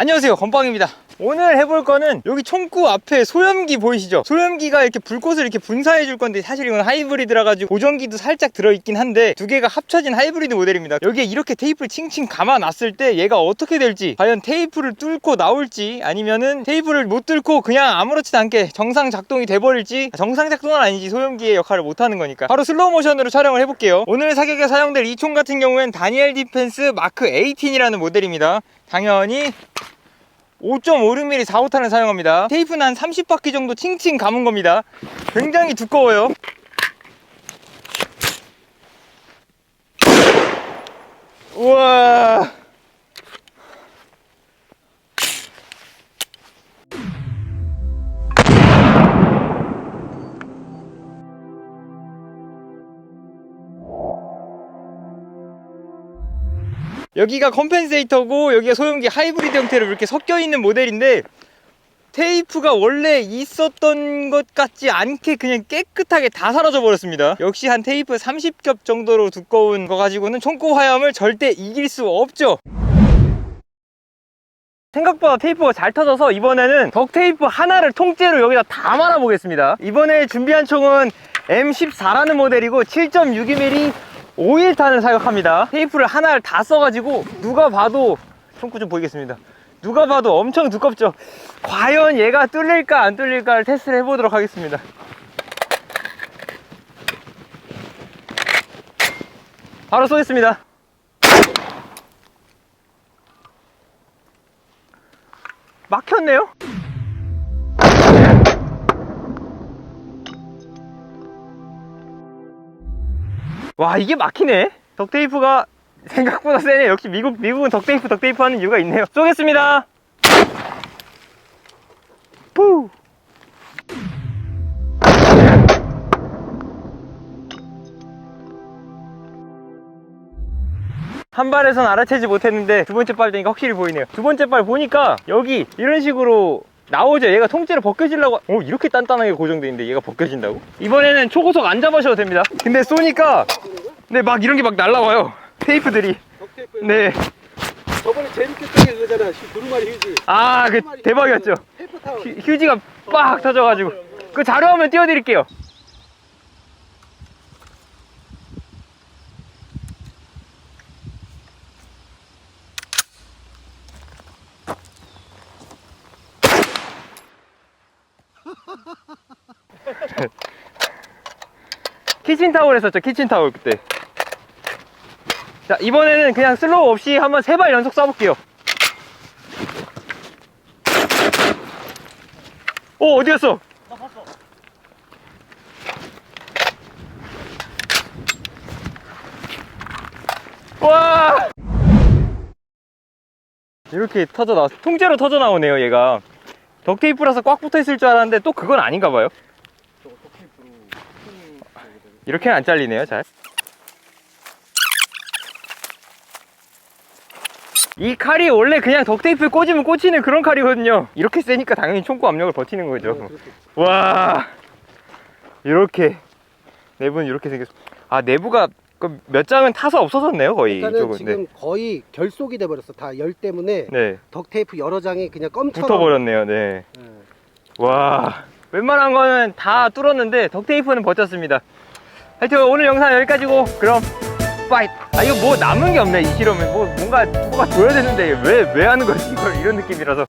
안녕하세요. 건빵입니다. 오늘 해볼 거는 여기 총구 앞에 소염기 보이시죠? 소염기가 이렇게 불꽃을 이렇게 분사해 줄 건데 사실 이건 하이브리드라 가지고 고정기도 살짝 들어있긴 한데 두 개가 합쳐진 하이브리드 모델입니다. 여기에 이렇게 테이프를 칭칭 감아 놨을 때 얘가 어떻게 될지 과연 테이프를 뚫고 나올지 아니면은 테이프를 못 뚫고 그냥 아무렇지도 않게 정상 작동이 돼버릴지 정상 작동은 아니지 소염기의 역할을 못하는 거니까 바로 슬로우 모션으로 촬영을 해볼게요. 오늘 사격에 사용될 이 총 같은 경우엔 다니엘 디펜스 마크 18이라는 모델입니다 당연히 5.56mm 4호탄을 사용합니다. 테이프는 한 30바퀴 정도 칭칭 감은 겁니다. 굉장히 두꺼워요. 우와 여기가 컴펜세이터고 여기가 소형기 하이브리드 형태로 이렇게 섞여 있는 모델인데 테이프가 원래 있었던 것 같지 않게 그냥 깨끗하게 다 사라져 버렸습니다. 역시 한 테이프 30겹 정도로 두꺼운 거 가지고는 총구 화염을 절대 이길 수 없죠. 생각보다 테이프가 잘 터져서 이번에는 덕 테이프 하나를 통째로 여기다 다 말아 보겠습니다. 이번에 준비한 총은 M14라는 모델이고 7.62mm 5일탄을 사격합니다. 테이프를 하나를 다 써가지고 누가 봐도 총구 좀 보이겠습니다. 누가 봐도 엄청 두껍죠? 과연 얘가 뚫릴까 안 뚫릴까를 테스트를 해보도록 하겠습니다. 바로 쏘겠습니다. 막혔네요 와 이게 막히네. 덕테이프가 생각보다 세네. 역시 미국, 미국은 덕테이프 덕테이프 하는 이유가 있네요. 쏘겠습니다. 푸 한 발에선 알아채지 못했는데 두 번째 발 되니까 확실히 보이네요. 두 번째 발 보니까 여기 이런 식으로 나오죠. 얘가 통째로 벗겨지려고. 오 이렇게 단단하게 고정돼 있는데 얘가 벗겨진다고? 이번에는 초고속 안 잡으셔도 됩니다. 근데 쏘니까 네막 이런 게 막 날라와요 테이프들이 덕테이프. 네 저번에 재밌게 뜬게 그거잖아. 시- 두루마리 휴지. 아, 그 대박이었죠. 테이프 타워. 휴- 휴지가 빡 터져가지고. 그 자료화면 띄워드릴게요. 키친타올 했었죠, 키친타올 그때. 자, 이번에는 그냥 슬로우 없이 한번 세 발 연속 쏴볼게요. 오 어디였어? 와 이렇게 터져 나왔 통째로 터져 나오네요 얘가 덕테이프라서 꽉 붙어 있을 줄 알았는데 또 그건 아닌가 봐요. 이렇게는 안 잘리네요 잘. 이 칼이 원래 그냥 덕테이프에 꽂으면 꽂히는 그런 칼이거든요 이렇게 세니까 당연히 총구 압력을 버티는 거죠 어, 그렇게. 와 이렇게 내부는 이렇게 생겼어 아 내부가 그몇 장은 타서 없어졌네요 거의 일단은 이쪽은 지금 거의 결속이 돼버렸어. 다 열 때문에 네, 네. 덕테이프 여러 장이 그냥 껌처럼. 붙어버렸네요 네. 네. 와 웬만한 거는 다 뚫었는데 덕테이프는 버텼습니다 하여튼 오늘 영상 여기까지고 그럼 빠이 아 이거 뭐 남은 게 없네 이 실험에 뭐 뭔가 뭐가 보여야 되는데 왜 왜 하는 거지? 이걸 이런 느낌이라서